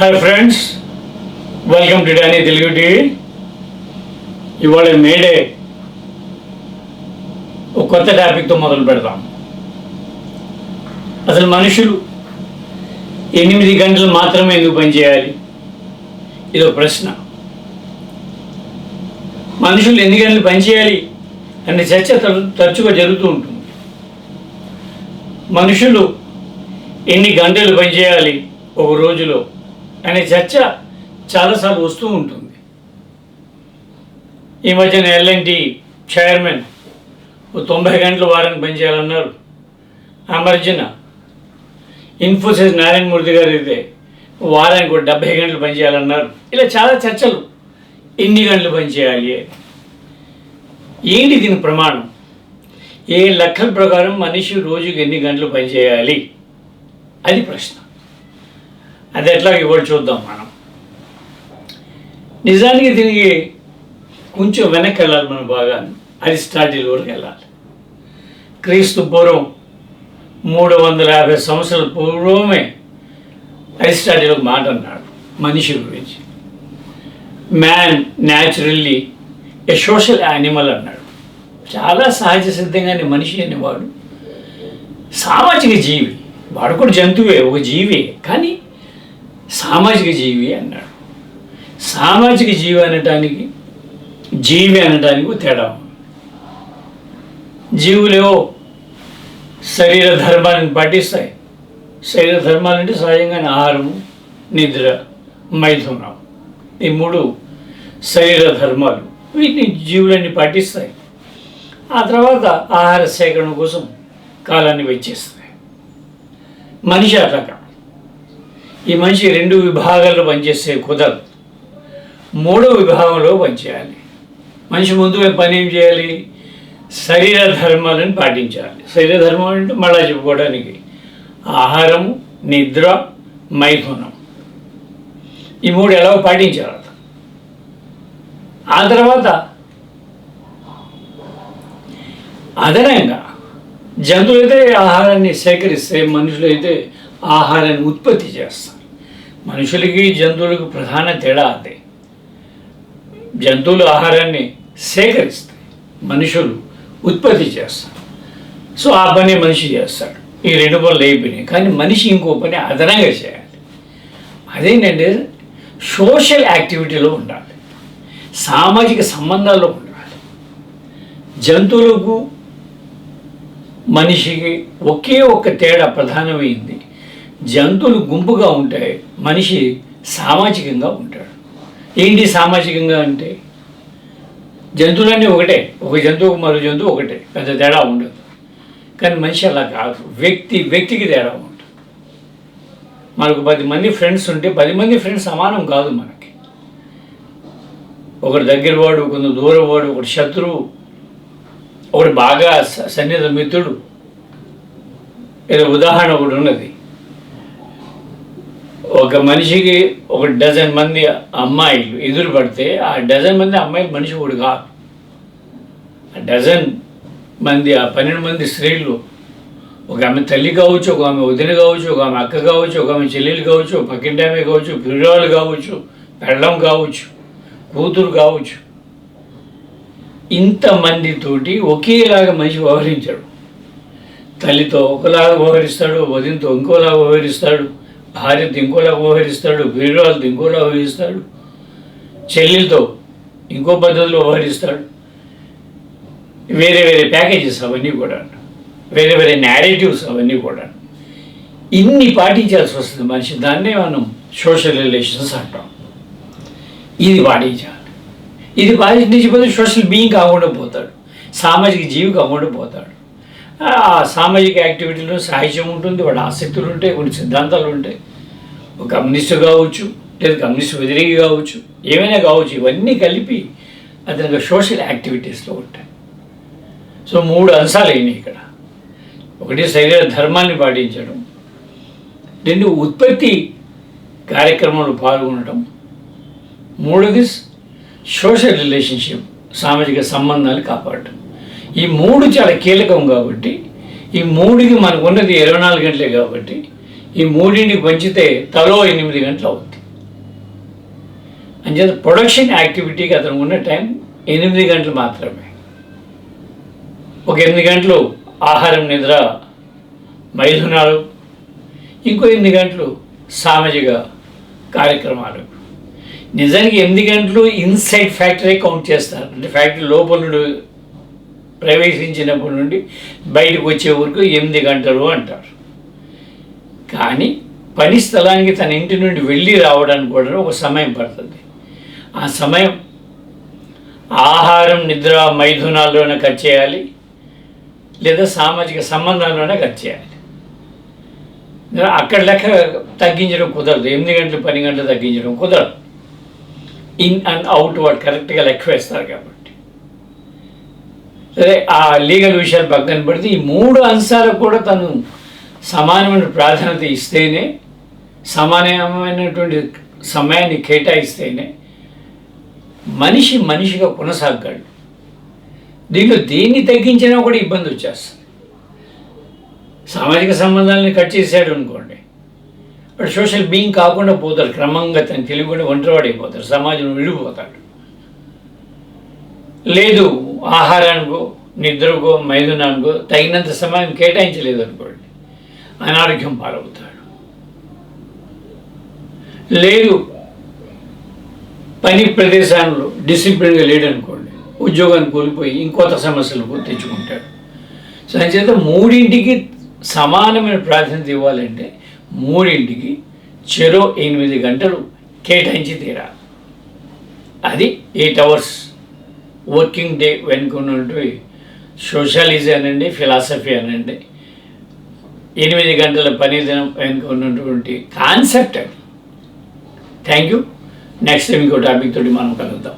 Hi friends welcome to Danny Telugu TV ఇవాళ May Day ఒక కొత్త టాపిక్తో మొదలు పెడతాం అసలు మనుషులు ఎనిమిది గంటలు మాత్రమే ఎందుకు పనిచేయాలి ఇదో ప్రశ్న. మనుషులు ఎన్ని గంటలు పనిచేయాలి అనే చర్చ తరచుగా జరుగుతూ ఉంటుంది. మనుషులు ఎన్ని గంటలు పనిచేయాలి ఒక రోజులో. అనే చర్చ చాలాసార్లు వస్తూ ఉంటుంది. ఈ మధ్యన ఎల్ఎన్టీ చైర్మన్ ఓ తొంభై గంటలు వారానికి పనిచేయాలన్నారు ఆ మధ్యన ఇన్ఫోసిస్ నారాయణమూర్తి గారు అయితే వారానికి ఒక డెబ్బై గంటలు పనిచేయాలన్నారు ఇలా చాలా చర్చలు. ఎన్ని గంటలు పనిచేయాలి ఏంటి దీని ప్రమాణం? ఏ లెక్కల ప్రకారం మనిషి రోజుకి ఎన్ని గంటలు పనిచేయాలి అది ప్రశ్న. అది ఎట్లా ఇవ్వడం చూద్దాం మనం? నిజానికి దీనికి కొంచెం వెనక్కి వెళ్ళాలి మనం బాగా అరిస్టాటిల్ వరకు వెళ్ళాలి. క్రీస్తు పూర్వం మూడు వందల యాభై సంవత్సరాల పూర్వమే అరిస్టాటిల్ ఒక మాట అన్నాడు మనిషి గురించి. Man naturally a social animal అన్నాడు. చాలా సహజ సిద్ధంగానే మనిషి అనేవాడు. సామాజిక జీవి. వాడు కూడా జంతువే ఒక జీవే కానీ సామాజిక జీవి అన్నాడు. సామాజిక జీవి అనటానికి జీవి అనటానికి తేడా జీవులేవో శరీర ధర్మాన్ని పాటిస్తాయి. శరీర ధర్మాలంటే సహజంగానే ఆహారము నిద్ర మైథునం. ఈ మూడు శరీర ధర్మాలు. వీటిని జీవులన్నీ పాటిస్తాయి. ఆ తర్వాత ఆహార సేకరణ కోసం కాలాన్ని వెచ్చిస్తాయి. మనిషి అట్లా ఈ మనిషి రెండు విభాగాల్లో పనిచేసే కుదరదు. మూడో విభాగంలో పనిచేయాలి. మనిషి ముందు పని ఏం చేయాలి? శరీర ధర్మాలను పాటించాలి. శరీర ధర్మం అంటే మళ్ళా చెప్పుకోవడానికి ఆహారం నిద్ర మైథునం. ఈ మూడు ఎలా పాటించాలి? ఆ తర్వాత అదనంగా జంతువులైతే ఆహారాన్ని సేకరిస్తే మనుషులైతే ఆహారాన్ని ఉత్పత్తి చేస్తారు. మనుషులకి జంతువులకు ప్రధాన తేడా అదే. జంతువులు ఆహారాన్ని సేకరిస్తాయి. మనుషులు ఉత్పత్తి చేస్తారు. సో ఆ పని మనిషి చేస్తాడు. ఈ రెండు పనులు అయిపోయినాయి కానీ మనిషి ఇంకో పని అదనంగా చేయాలి. అదేంటంటే సోషల్ యాక్టివిటీలో ఉండాలి. సామాజిక సంబంధాల్లో ఉండాలి. జంతువులకు మనిషికి ఒకే ఒక్క తేడా ప్రధానమైంది. జంతువులు గుంపుగా ఉంటాయి మనిషి సామాజికంగా ఉంటాడు. ఏంటి సామాజికంగా అంటే జంతువులన్నీ ఒకటే ఒక జంతువు మరో జంతువు ఒకటే పెద్ద తేడా ఉండదు. కానీ మనిషి అలా కాదు. వ్యక్తి వ్యక్తికి తేడా ఉంటుంది. మనకు పది మంది ఫ్రెండ్స్ ఉంటే పది మంది ఫ్రెండ్స్ సమానం కాదు మనకి. ఒకటి దగ్గర వాడు కొంత దూరం వాడు ఒకటి శత్రువు ఒకటి బాగా సన్నిహిత మిత్రుడు. ఏదో ఉదాహరణ ఒకటి ఉన్నది. ఒక మనిషికి ఒక డజన్ మంది అమ్మాయిలు ఎదురు పడితే ఆ డజన్ మంది అమ్మాయిలు మనిషి కూడా కాదు. ఆ డజన్ మంది ఆ పన్నెండు మంది స్త్రీలు ఒక ఆమె తల్లి కావచ్చు ఒక ఆమె వదిన కావచ్చు ఒక ఆమె అక్క కావచ్చు ఒక ఆమె చెల్లెలు కావచ్చు పక్కింటి ఆమె కావచ్చు పిల్లవాళ్ళు కావచ్చు పెళ్ళం కావచ్చు కూతురు కావచ్చు. ఇంతమందితోటి ఒకేలాగా మనిషి వ్యవహరించాడు. తల్లితో ఒకలాగా వ్యవహరిస్తాడు వదినతో ఇంకోలాగా వ్యవహరిస్తాడు. భార్య ఇంకోలా వ్యవహరిస్తాడు వీరులతో ఇంకోలా వ్యవహరిస్తాడు చెల్లెలతో ఇంకో పద్ధతిలో వ్యవహరిస్తాడు. వేరే వేరే ప్యాకేజెస్ అవన్నీ కూడా వేరే వేరే నేరేటివ్స్ అవన్నీ కూడా. ఇన్ని పాటించాల్సి వస్తుంది మనిషి దాన్నే మనం సోషల్ రిలేషన్స్ అంటాం. ఇది పాటించాలి. ఇది పాటించకపోతే సోషల్ బీయింగ్ కాకుండా పోతాడు. సామాజిక జీవి కాకుండా పోతాడు. సామాజిక యాక్టివిటీలో సాహిత్యం ఉంటుంది వాడి ఆసక్తులు ఉంటాయి కొన్ని సిద్ధాంతాలు ఉంటాయి. ఒక కమ్యూనిస్ట్ కావచ్చు లేదా కమ్యూనిస్ట్ వ్యతిరేకి కావచ్చు ఏమైనా కావచ్చు ఇవన్నీ కలిపి అతని సోషల్ యాక్టివిటీస్లో ఉంటాయి. సో మూడు అంశాలు అయినాయి ఇక్కడ. ఒకటి శరీర ధర్మాన్ని పాటించడం రెండు ఉత్పత్తి కార్యక్రమంలో పాల్గొనడం మూడోది సోషల్ రిలేషన్షిప్ సామాజిక సంబంధాలు కాపాడటం ఈ మూడు చాలా కీలకం కాబట్టి ఈ మూడుకి మనకు ఉన్నది ఇరవై నాలుగు గంటలే కాబట్టి ఈ మూడింటికి పంచితే తలో ఎనిమిది గంటలు అవుతుంది అంచేత ప్రొడక్షన్ యాక్టివిటీకి అతను ఉన్న టైం ఎనిమిది గంటలు మాత్రమే. ఒక ఎనిమిది గంటలు ఆహారం నిద్ర మైథునాలు ఇంకో ఎనిమిది గంటలు సామాజిక కార్యక్రమాలు. నిజానికి ఎనిమిది గంటలు ఇన్సైడ్ ఫ్యాక్టరీ కౌంట్ చేస్తారు? అంటే ఫ్యాక్టరీ లోపల ప్రవేశించినప్పటి నుండి బయటకు వచ్చే వరకు ఎనిమిది గంటలు అంటారు. కానీ పని స్థలానికి తన ఇంటి నుండి వెళ్ళి రావడానికి కూడా ఒక సమయం పడుతుంది. ఆ సమయం ఆహారం నిద్ర మైథునాల్లోనే కట్ చేయాలి. లేదా సామాజిక సంబంధాల్లోనే కట్ చేయాలి. అక్కడ లెక్క తగ్గించడం కుదరదు. ఎనిమిది గంటలు పని గంటలు తగ్గించడం కుదరదు. ఇన్ అండ్ అవుట్ వాడు కరెక్ట్గా లెక్క వేస్తారు కాబట్టి. సరే ఆ లీగల్ విషయాలు పక్కన పెడితే ఈ మూడు అంశాలకు కూడా తను సమానమైన ప్రాధాన్యత ఇస్తేనే సమానమైనటువంటి సమయాన్ని కేటాయిస్తేనే మనిషి మనిషిగా కొనసాగాడు దీంట్లో దేన్ని తగ్గించినా కూడా ఇబ్బంది వచ్చేస్తుంది. సామాజిక సంబంధాలని కట్ చేశాడు అనుకోండి. అప్పుడు సోషల్ బీయింగ్ కాకుండా పోతారు క్రమంగా తను తెలియకుండా ఒంటరివాడైపోతారు సమాజంలో విడిపోతాడు. లేదు ఆహారానికో నిద్రకో మైదునానికో తగినంత సమయం కేటాయించలేదు అనుకోండి. అనారోగ్యం పాలవుతాడు. లేదు పని ప్రదేశాల్లో డిసిప్లిన్గా లేడనుకోండి ఉద్యోగాన్ని కోల్పోయి ఇంకొత్త సమస్యలు తెచ్చుకుంటాడు. సో అంచేత మూడింటికి సమానమైన ప్రాధాన్యత ఇవ్వాలంటే మూడింటికి చెరో ఎనిమిది గంటలు కేటాయించి తీరాలి. అది ఎయిట్ అవర్స్. వర్కింగ్ డే వెనుక ఉన్నటువంటి సోషలిజం అనండి ఫిలాసఫీ అనండి. ఎనిమిది గంటల పని దినం వెనుక ఉన్నటువంటి కాన్సెప్ట్ అది థ్యాంక్ యూ నెక్స్ట్ టైం ఇంకో టాపిక్ తోటి మనం కలుద్దాం.